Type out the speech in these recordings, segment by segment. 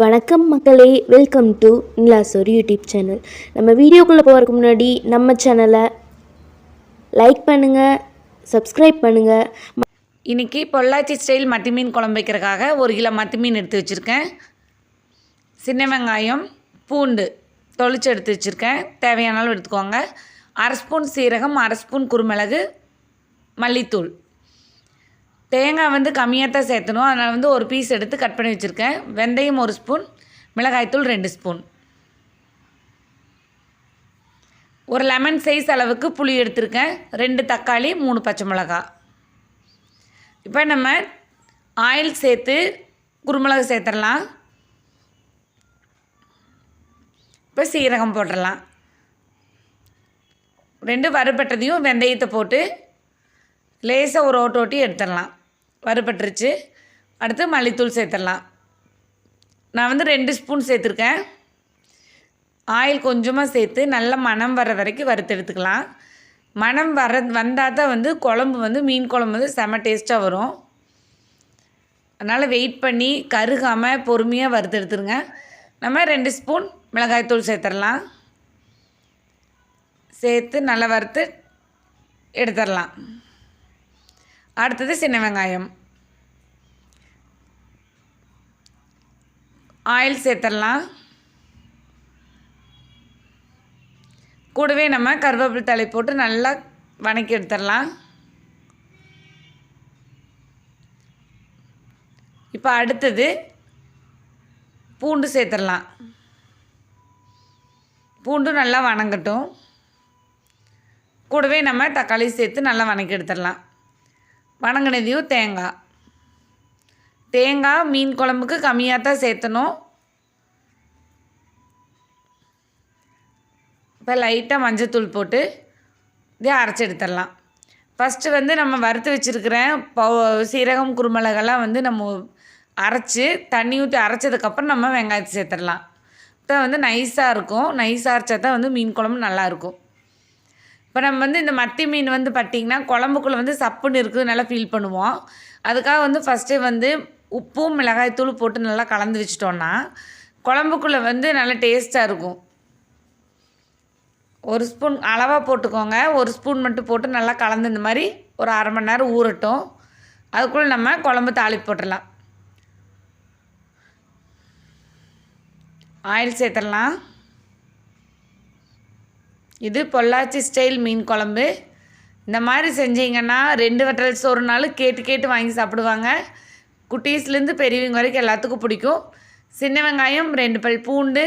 வணக்கம் மக்களே welcome to Nilasor YouTube channel நம்ம வீடியோக்குள்ளே போகிறதுக்கு முன்னாடி நம்ம சேனலை லைக் பண்ணுங்கள் சப்ஸ்கிரைப் பண்ணுங்கள் இன்றைக்கி பொள்ளாச்சி ஸ்டைல் மத்தி மீன் குழம்பு வைக்கிறதுக்காக ஒரு கிலோ மத்தி மீன் எடுத்து வச்சுருக்கேன். சின்ன வெங்காயம் பூண்டு தொளிச்சு எடுத்து வச்சுருக்கேன். தேவையான அளவு எடுத்துக்கோங்க. அரை ஸ்பூன் சீரகம் அரை ஸ்பூன் குருமிளகு மல்லித்தூள். தேங்காய் வந்து கம்மியாக தான் சேர்த்தணும். அதனால் வந்து ஒரு பீஸ் எடுத்து கட் பண்ணி வச்சுருக்கேன். வெந்தயம் ஒரு ஸ்பூன் மிளகாய்த்தூள் ரெண்டு ஸ்பூன் ஒரு லெமன் சைஸ் அளவுக்கு புளி எடுத்திருக்கேன். ரெண்டு தக்காளி மூணு பச்சை மிளகா. இப்போ நம்ம ஆயில் சேர்த்து குருமிளகு சேர்த்துடலாம். இப்போ சீரகம் போட்டுடலாம். ரெண்டு வறுபட்டதையும் வெந்தயத்தை போட்டு லேசாக ஒரு ஓட்டு ஓட்டி எடுத்துடலாம். வறுபட்டுருச்சு. அடுத்து மல்லித்தூள் சேர்த்துடலாம். நான் வந்து ரெண்டு ஸ்பூன் சேர்த்துருக்கேன். ஆயில் கொஞ்சமாக சேர்த்து நல்லா மணம் வர வரைக்கும் வறுத்து எடுத்துக்கலாம். மணம் வர வந்தால் தான் வந்து குழம்பு வந்து மீன் குழம்பு வந்து செம டேஸ்ட்டாக வரும். அதனால் வெயிட் பண்ணி கருகாமல் பொறுமையாக வறுத்து எடுத்துருங்க. நம்ம ரெண்டு ஸ்பூன் மிளகாய்த்தூள் சேர்த்துடலாம். சேர்த்து நல்லா வறுத்து எடுத்துடலாம். அடுத்தது சின்ன வெங்காயம். ஆயில் சேர்த்துடலாம். கூடவே நம்ம கருவேப்பிலை தலை போட்டு நல்லா வணக்கி எடுத்துடலாம். இப்போ அடுத்தது பூண்டு சேர்த்துடலாம். பூண்டு நல்லா வணங்கட்டும். கூடவே நம்ம தக்காளி சேர்த்து நல்லா வணக்கி எடுத்துடலாம். வணங்கினதையும் தேங்காய் தேங்காய் மீன் குழம்புக்கு கம்மியாக தான் சேர்த்தணும். இப்போ லைட்டாக மஞ்சத்தூள் போட்டு இதே அரைச்சி எடுத்துடலாம். ஃபஸ்ட்டு வந்து நம்ம வறுத்து வச்சுருக்கிறேன் பவு சீரகம் குருமிளகெல்லாம் வந்து நம்ம அரைச்சி தண்ணி ஊற்றி அரைச்சதுக்கப்புறம் நம்ம வெங்காயத்தை சேர்த்துடலாம். இப்போ வந்து நைஸாக இருக்கும். நைஸாக அரைச்சா தான் வந்து மீன் குழம்பு நல்லாயிருக்கும் இப்போ நம்ம வந்து இந்த மத்தி மீன் வந்து பார்த்திங்கன்னா குழம்புக்குள்ளே வந்து சப்புன்னு இருக்குது நல்லா ஃபீல் பண்ணுவோம். அதுக்காக வந்து ஃபஸ்ட்டு வந்து உப்பும் மிளகாய்த்தூள் போட்டு நல்லா கலந்து வச்சிட்டோன்னா குழம்புக்குள்ளே வந்து நல்லா டேஸ்ட்டாக இருக்கும். ஒரு ஸ்பூன் அளவாக போட்டுக்கோங்க. ஒரு ஸ்பூன் மட்டும் போட்டு நல்லா கலந்து இந்த மாதிரி ஒரு அரை மணி நேரம் ஊறட்டும். அதுக்குள்ளே நம்ம குழம்பு தாளிப்பு போட்டுடலாம். ஆயில் சேர்த்துடலாம். இது பொள்ளாச்சி ஸ்டைல் மீன் குழம்பு. இந்த மாதிரி செஞ்சீங்கன்னா ரெண்டு வட்டல் சோறு நாள் கேட்டு கேட்டு வாங்கி சாப்பிடுவாங்க. குட்டீஸ்லேருந்து பெரியவங்க வரைக்கும் எல்லாத்துக்கும் பிடிக்கும். சின்ன வெங்காயம் ரெண்டு பல் பூண்டு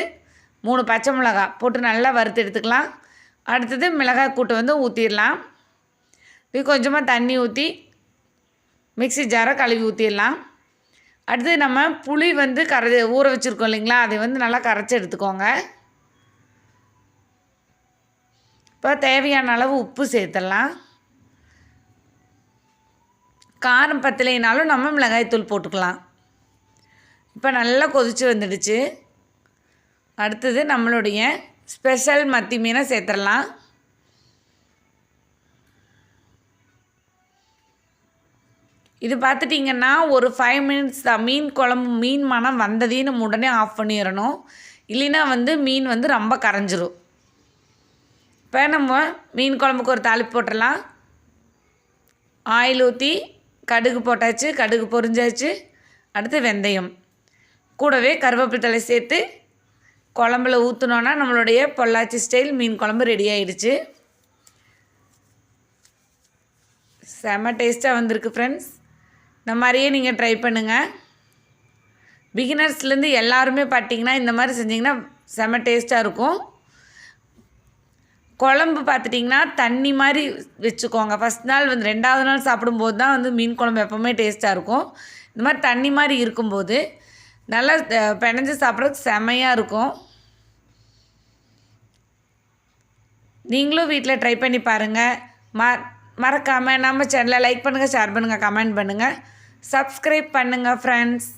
மூணு பச்சை மிளகா போட்டு நல்லா வறுத்து எடுத்துக்கலாம். அடுத்தது மிளகாய் கூட்டு வந்து ஊற்றிடலாம் இது கொஞ்சமாக தண்ணி ஊற்றி மிக்ஸி ஜாரை கழுவி ஊற்றிடலாம் அடுத்து நம்ம புளி வந்து கரை ஊற வச்சுருக்கோம் இல்லைங்களா? அதை வந்து நல்லா கரைச்சி எடுத்துக்கோங்க. இப்போ தேவையான அளவு உப்பு சேர்த்துடலாம். காரம் பத்தலைனாலும் நம்ம மிளகாய்த்தூள் போட்டுக்கலாம். இப்போ நல்லா கொதித்து வந்துடுச்சு. அடுத்தது நம்மளுடைய ஸ்பெஷல் மத்தி மீனை சேர்த்துடலாம். இது பார்த்துட்டிங்கன்னா ஒரு ஃபைவ் மினிட்ஸ் தான். மீன் குழம்பு மீன் மனம் வந்ததையும் நம்ம உடனே ஆஃப் பண்ணிடணும். இல்லைன்னா வந்து மீன் வந்து ரொம்ப கரைஞ்சிரும். இப்போ நம்ம மீன் குழம்புக்கு ஒரு தாளிப்பு போட்டுடலாம். ஆயில் ஊற்றி கடுகு போட்டாச்சு கடுகு பொரிஞ்சாச்சு. அடுத்து வெந்தயம். கூடவே கருவேப்பிலை தலை சேர்த்து குழம்புல ஊற்றினோன்னா நம்மளுடைய பொள்ளாச்சி ஸ்டைல் மீன் குழம்பு ரெடி ஆயிடுச்சு. செம டேஸ்ட்டாக வந்திருக்கு ஃப்ரெண்ட்ஸ் இந்த மாதிரியே நீங்கள் ட்ரை பண்ணுங்கள் பிகினர்ஸ்லேருந்து எல்லாருமே பார்த்தீங்கன்னா இந்த மாதிரி செஞ்சிங்கன்னா செம டேஸ்ட்டாக இருக்கும். குழம்பு பார்த்துட்டிங்கன்னா தண்ணி மாதிரி வச்சுக்கோங்க. ஃபஸ்ட் நாள் வந்து ரெண்டாவது நாள் சாப்பிடும்போது தான் வந்து மீன் குழம்பு எப்போவுமே டேஸ்ட்டாக இருக்கும். இந்த மாதிரி தண்ணி மாதிரி இருக்கும்போது நல்லா பிணைஞ்சு சாப்பிட்றதுக்கு செமையாக இருக்கும். நீங்களும் வீட்டில் ட்ரை பண்ணி பாருங்கள் ம மறக்காமல் நம்ம சேனலை லைக் பண்ணுங்கள் ஷேர் பண்ணுங்கள் கமெண்ட் பண்ணுங்கள் சப்ஸ்கிரைப் பண்ணுங்கள் ஃப்ரெண்ட்ஸ்